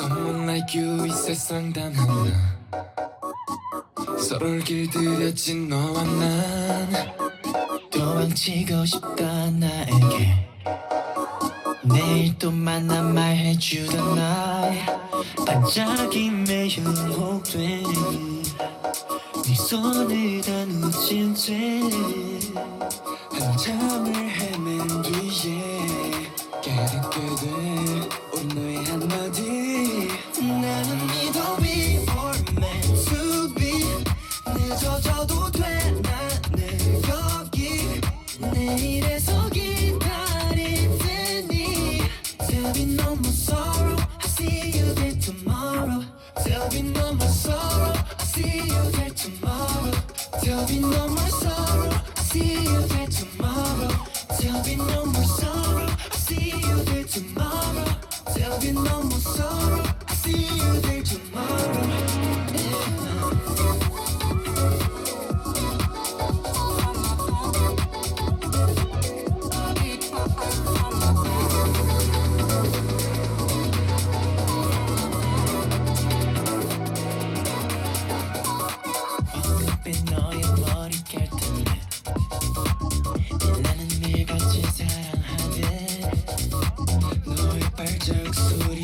Someone like you 이 세상 단 하나. 서로를 길들여진 너와 난. 도망치고 싶다 나에게. 내일 또 만나 말해주던 날. 반짝임에 현혹되는 네 손을 다누진 채 한참을 헤맨 뒤에 깨닫게 돼 우리 너의 한마디 나는 믿어 we are meant to be 늦어져도 돼 나는 여기 내일에서 기다릴 테니 There'll be no more sorrow I see you there tomorrow There'll be no see you there tomorrow. There'll be no more sorrow. See you there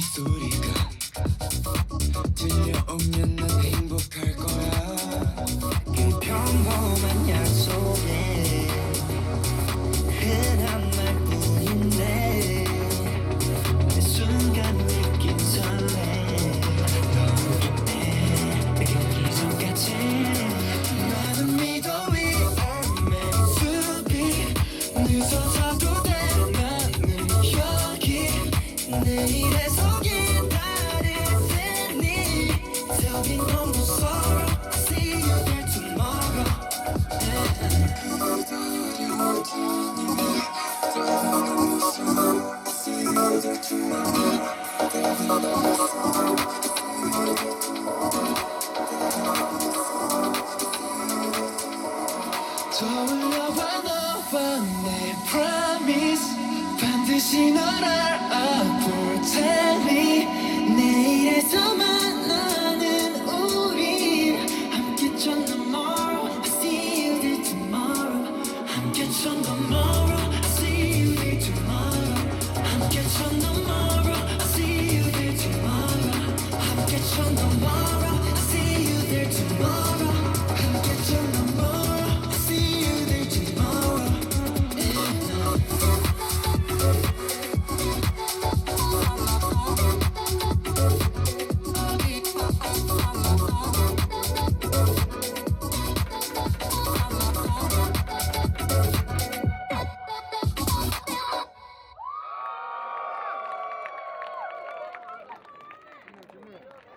stories tomorrow I see you there tomorrow 함께 쳐 tomorrow. I'll see you there tomorrow.